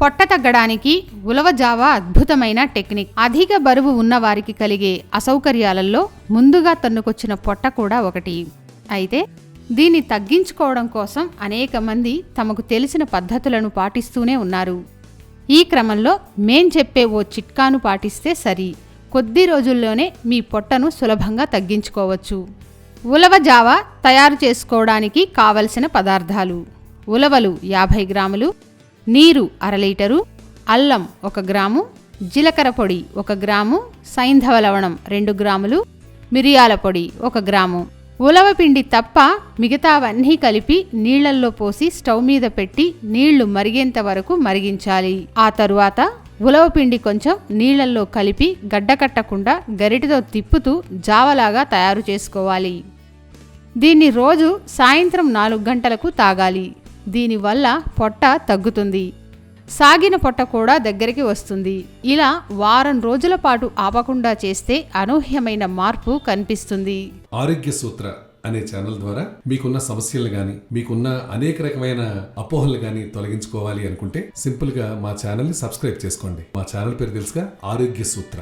పొట్ట తగ్గడానికి ఉలవ జావా అద్భుతమైన టెక్నిక్. అధిక బరువు ఉన్నవారికి కలిగే అసౌకర్యాలలో ముందుగా తన్నుకొచ్చిన పొట్ట కూడా ఒకటి. అయితే దీన్ని తగ్గించుకోవడం కోసం అనేక మంది తమకు తెలిసిన పద్ధతులను పాటిస్తూనే ఉన్నారు. ఈ క్రమంలో మేం చెప్పే ఓ చిట్కాను పాటిస్తే సరి. కొద్ది రోజుల్లోనే మీ పొట్టను సులభంగా తగ్గించుకోవచ్చు. ఉలవ జావా తయారు చేసుకోవడానికి కావలసిన పదార్థాలు. ఉలవలు యాభై గ్రాములు నీరు అర లీటరు అల్లం ఒక గ్రాము జీలకర్ర పొడి ఒక గ్రాము సైంధవ లవణం రెండు గ్రాములు మిరియాల పొడి ఒక గ్రాము. ఉలవ పిండి తప్ప మిగతావన్నీ కలిపి నీళ్ళల్లో పోసి స్టవ్ మీద పెట్టి నీళ్ళు మరిగేంత వరకు మరిగించాలి. ఆ తరువాత ఉలవ పిండి కొంచెం నీళ్ళల్లో కలిపి గడ్డకట్టకుండా గరిటతో తిప్పుతూ జావలాగా తయారు చేసుకోవాలి. దీన్ని రోజు సాయంత్రం నాలుగు గంటలకు తాగాలి. దీనివల్ల పొట్ట తగ్గుతుంది. సాగిన పొట్ట కూడా దగ్గరికి వస్తుంది. ఇలా వారం రోజుల పాటు ఆపకుండా చేస్తే అనూహ్యమైన మార్పు కనిపిస్తుంది. ఆరోగ్య సూత్ర అనే ఛానల్ ద్వారా మీకున్న సమస్యలు గాని మీకున్న అనేక రకమైన అపోహలు గాని తొలగించుకోవాలి అనుకుంటే సింపుల్గా మా ఛానల్ని సబ్స్క్రైబ్ చేసుకోండి. మా ఛానల్ పేరు తెలుసుగా ఆరోగ్య సూత్ర.